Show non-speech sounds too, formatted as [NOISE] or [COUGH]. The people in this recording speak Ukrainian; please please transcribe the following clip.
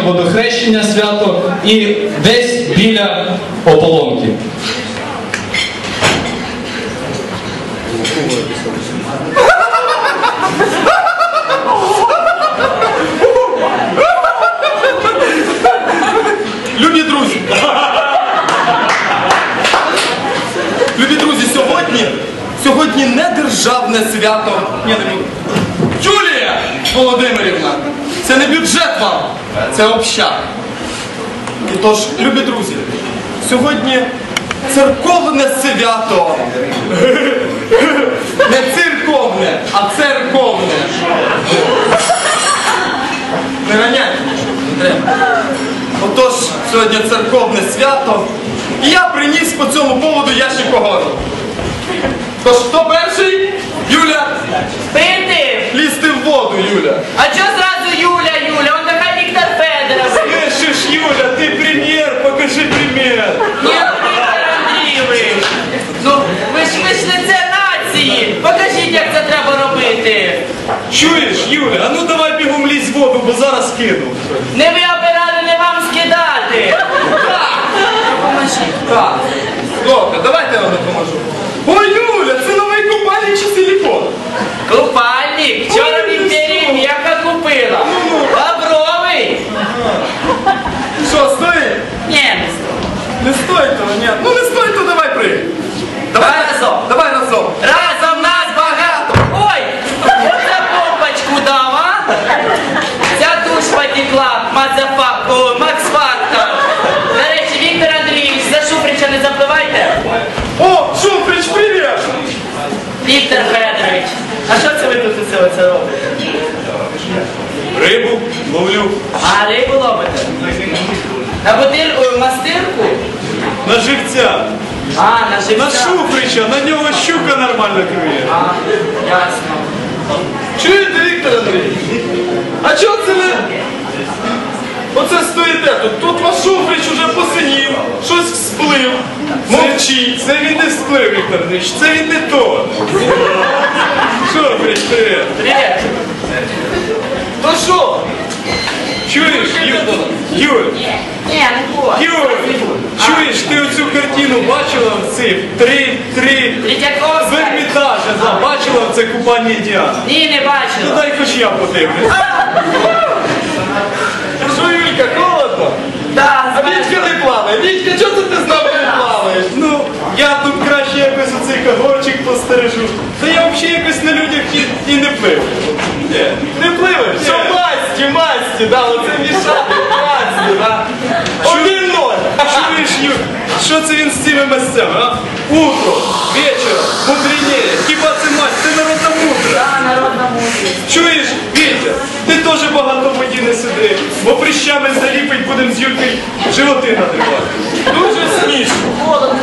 водохрещення свято і десь біля ополонки. Любі друзі! Любі друзі, сьогодні, сьогодні не державне свято. Юлія Володимирівна, це не бюджет вам, це общак. І тож, любі друзі, сьогодні церковне свято. [LAUGHS] Не церковне, а церковне. Не ганяйте, не треба. Отож, сьогодні церковне свято. І я приніс по цьому поводу ящик огору. Тож, хто перший? Юля, Пити! лізти в воду, Юля. А чо зразу Юля, Юля? Он така Віктор Федорович. Слышишь, Юля, ти прем'єр, покажи прем'єр. Ні, ну, Віктор Андрійович. Ну, ви ж ви ж лице нації. Покажіть, як це треба. Чуєш, Юля, а ну давай бігом лізь в воду, бо зараз кину. Не ви обирали, не вам скидати. Поможіть. Так, добре, давайте я вам допоможу. Ой, Юля, це новий купальник чи силікон? Купальник. Вчора в імперії яка купила. Бобровий. Що, стоїть? Ні, не сто. Не стоїть того, ні. Ну не стоїть, то давай пригай. Давай Разом. Давай разом. Разом нас багато. Ой, оце попочку дав, а? Ця душ потекла, мазафак, о, Макс Фактор. До речі, Віктор Андрійович, за Шуфрича не запливайте. О, Шуфрич, привіт! Віктор Федорович, а що це ви тут усе оце робите? Рибу ловлю. А рибу ловите? На бутир, мастирку? На живця. А, на живця. На. Шуфрича, на нього щука нормально клює. А, ясно. Чуєте, Віктор Андрійович? А чого це ви? Оце стоїте тут. Тут ваш Шуфрич уже посинів, щось сплив. Мовчить. Це він не сплив, Віктор Андрійович, це він не то. Шуфрич, привіт. Привіт. То що? Чуєш, Юль? Юль, Ні, не хочу. Юль, чуєш, ти оцю картину бачила в цих три, три Третьяковська? Вермітажа, да, бачила це купання Діана? Ні, не Ну бачила. дай хоч я подивлюсь. [LAUGHS] Що, Юлька, холодно? Постережу. Та я взагалі якось на людях і, і не. Ні, не пливеш? Що масті, масті, да, оце мішати, масті, да. Один ноль. Чуєш, Юль, що це він з цими місцями, а? Утро, вечором, мудрініє. Хіба це мать, це народна мудра. Да, народна мудрість. Чуєш, Вітя, ти теж багато воді не сиди, бо прищами заліпить будемо з Юлькою животи надривати. Дуже смішно. Холодно,